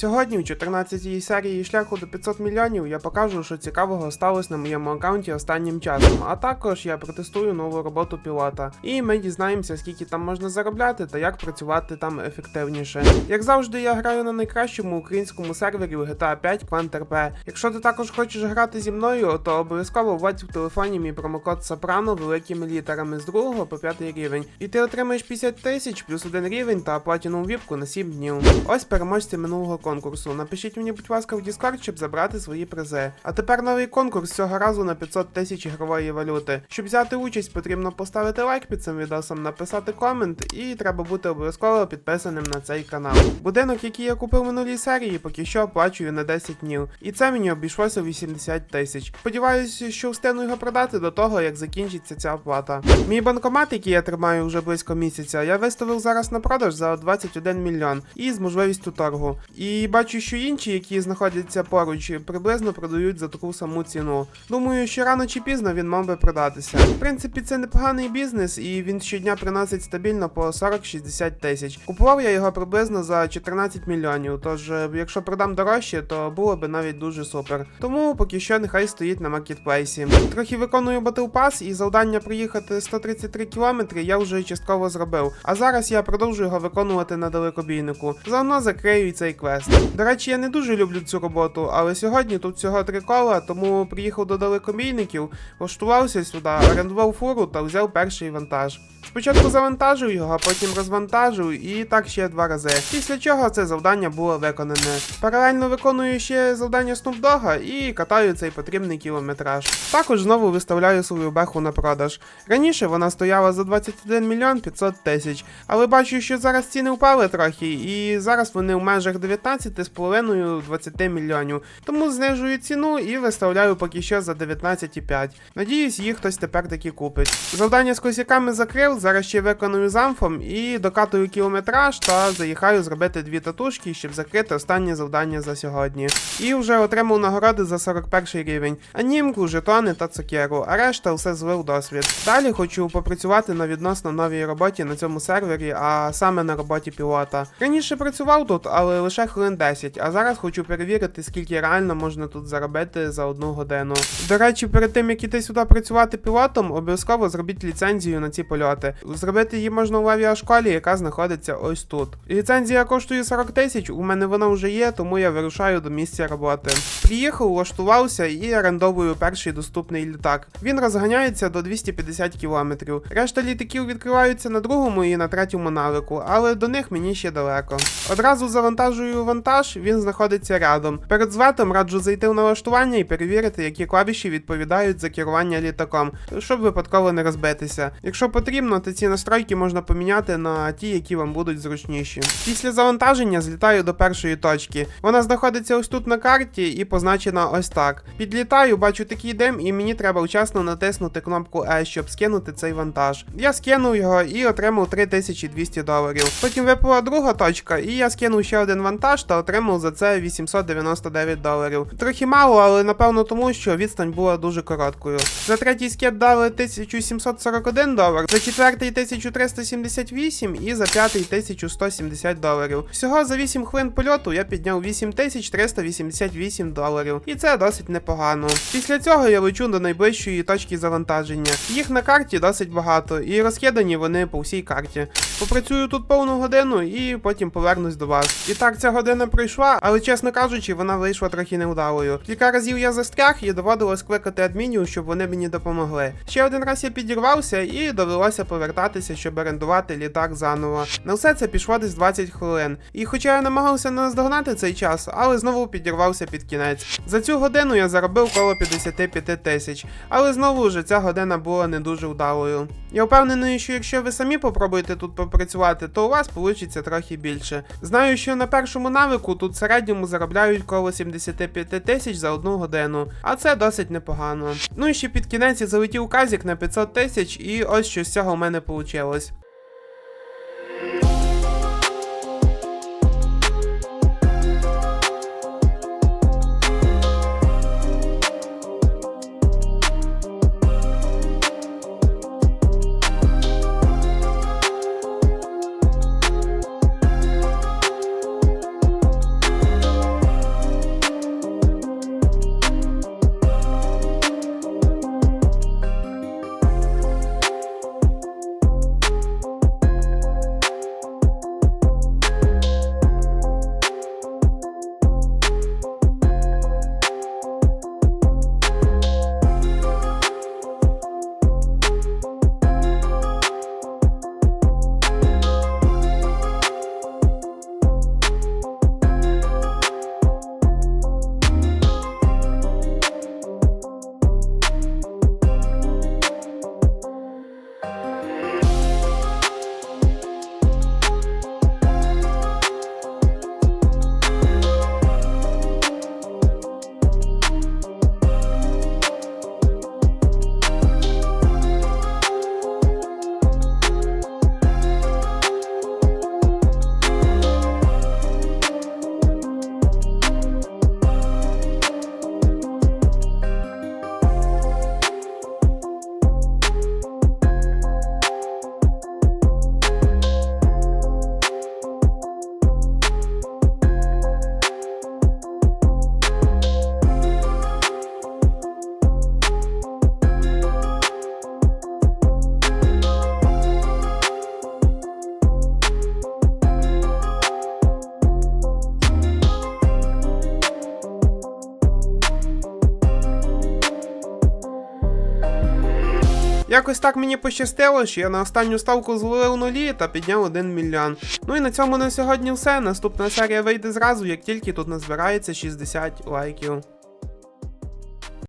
Сьогодні, у 14-й серії шляху до 500 мільйонів, я покажу, що цікавого сталося на моєму аккаунті останнім часом. А також я протестую нову роботу пілота. І ми дізнаємося, скільки там можна заробляти та як працювати там ефективніше. Як завжди, я граю на найкращому українському сервері у GTA 5 QuantRP. Якщо ти також хочеш грати зі мною, то обов'язково вводь в телефоні мій промокод Сопрано великими літерами з 2 по 5 рівень. І ти отримаєш 50 тисяч плюс один рівень та платіну віпку на 7 днів. Ось переможці минулого конкурсу. Напишіть мені, будь ласка, в Discord, щоб забрати свої призи. А тепер новий конкурс цього разу на 500 тисяч ігрової валюти. Щоб взяти участь, потрібно поставити лайк під цим відосом, написати комент, і треба бути обов'язково підписаним на цей канал. Будинок, який я купив минулій серії, поки що оплачую на 10 днів. І це мені обійшлося 80 тисяч. Сподіваюся, що встигну його продати до того, як закінчиться ця оплата. Мій банкомат, який я тримаю вже близько місяця, я виставив зараз на продаж за 21 мільйон і з можливістю торгу. І бачу, що інші, які знаходяться поруч, приблизно продають за таку саму ціну. Думаю, що рано чи пізно він мав би продатися. В принципі, це непоганий бізнес, і він щодня приносить стабільно по 40-60 тисяч. Купував я його приблизно за 14 мільйонів. Тож, е, якщо продам дорожче, то було би навіть дуже супер. Тому поки що нехай стоїть на маркетплейсі. Трохи виконую Pass і завдання проїхати 133 кілометри я вже частково зробив. А зараз я продовжую його виконувати на далекобійнику. Заодно закрию і цей квест. До речі, я не дуже люблю цю роботу, але сьогодні тут всього три кола, тому приїхав до далекобійників, влаштувався сюди, орендував фуру та взяв перший вантаж. Спочатку завантажив його, потім розвантажив і так ще два рази. Після чого це завдання було виконане. Паралельно виконую ще завдання Dogg і катаю цей потрібний кілометраж. Також знову виставляю свою беху на продаж. Раніше вона стояла за 21 мільйон 500 тисяч, але бачу, що зараз ціни впали трохи, і зараз вони в межах 19,5-20 мільйонів. Тому знижую ціну і виставляю поки що за 19,5. Надіюсь, їх хтось тепер таки купить. Завдання з косяками закрив, зараз ще виконую замфом і докатую кілометраж та заїхаю зробити дві татушки, щоб закрити останнє завдання за сьогодні. І вже отримав нагороди за 41 рівень, анімку, жетони та цукеру, а решта все злив досвід. Далі хочу попрацювати на відносно новій роботі на цьому сервері, а саме на роботі пілота. Раніше працював тут, але лише хвилин 10, а зараз хочу перевірити, скільки реально можна тут заробити за одну годину. До речі, перед тим як іти сюди працювати пілотом, обов'язково зробіть ліцензію на ці польоти. Зробити її можна в авіашколі, яка знаходиться ось тут. Ліцензія коштує 40 тисяч, у мене вона вже є, тому я вирушаю до місця роботи. Приїхав, влаштувався і орендовую перший доступний літак. Він розганяється до 250 кілометрів. Решта літаків відкриваються на другому і на третьому навику, але до них мені ще далеко. Одразу завантажую вантаж, він знаходиться рядом. Перед злетом раджу зайти в налаштування і перевірити, які клавіші відповідають за керування літаком, щоб випадково не розбитися. Якщо потрібно, то ці настройки можна поміняти на ті, які вам будуть зручніші. Після завантаження злітаю до першої точки. Вона знаходиться ось тут на карті і позначена ось так. Підлітаю, бачу такий дим, і мені треба вчасно натиснути кнопку E, щоб скинути цей вантаж. Я скинув його і отримав 3200 доларів. Потім випала друга точка, і я скинув ще один вантаж та отримав за це 899 доларів. Трохи мало, але напевно тому, що відстань була дуже короткою. За третій скет дали 1741 долар, за четвертий 1378 і за п'ятий 1170 доларів. Всього за 8 хвилин польоту я підняв 8388 доларів, і це досить непогано. Після цього я лечу до найближчої точки завантаження. Їх на карті досить багато, і розкидані вони по всій карті. Попрацюю тут повну годину і потім повернусь до вас. І так ця година пройшла, але чесно кажучи, вона вийшла трохи невдалою. Кілька разів я застряг і доводилось кликати адмінів, щоб вони мені допомогли. Ще один раз я підірвався і довелося повертатися, щоб орендувати літак заново. На все це пішло десь 20 хвилин. І хоча я намагався не наздогнати цей час, але знову підірвався під кінець. За цю годину я заробив коло 55 тисяч, але знову ж ця година була не дуже вдалою. Я впевнений, що якщо ви самі попробуєте тут попрацювати, то у вас вийде трохи більше. Знаю, що на першому навику тут в середньому заробляють коло 75 тисяч за одну годину, а це досить непогано. Ну і ще під кінець я залетів казік на 500 тисяч, і ось що з цього в мене вийшло. Якось так мені пощастило, що я на останню ставку зловив нулі та підняв 1 мільйон. Ну і на цьому на сьогодні все. Наступна серія вийде зразу, як тільки тут назбирається 60 лайків.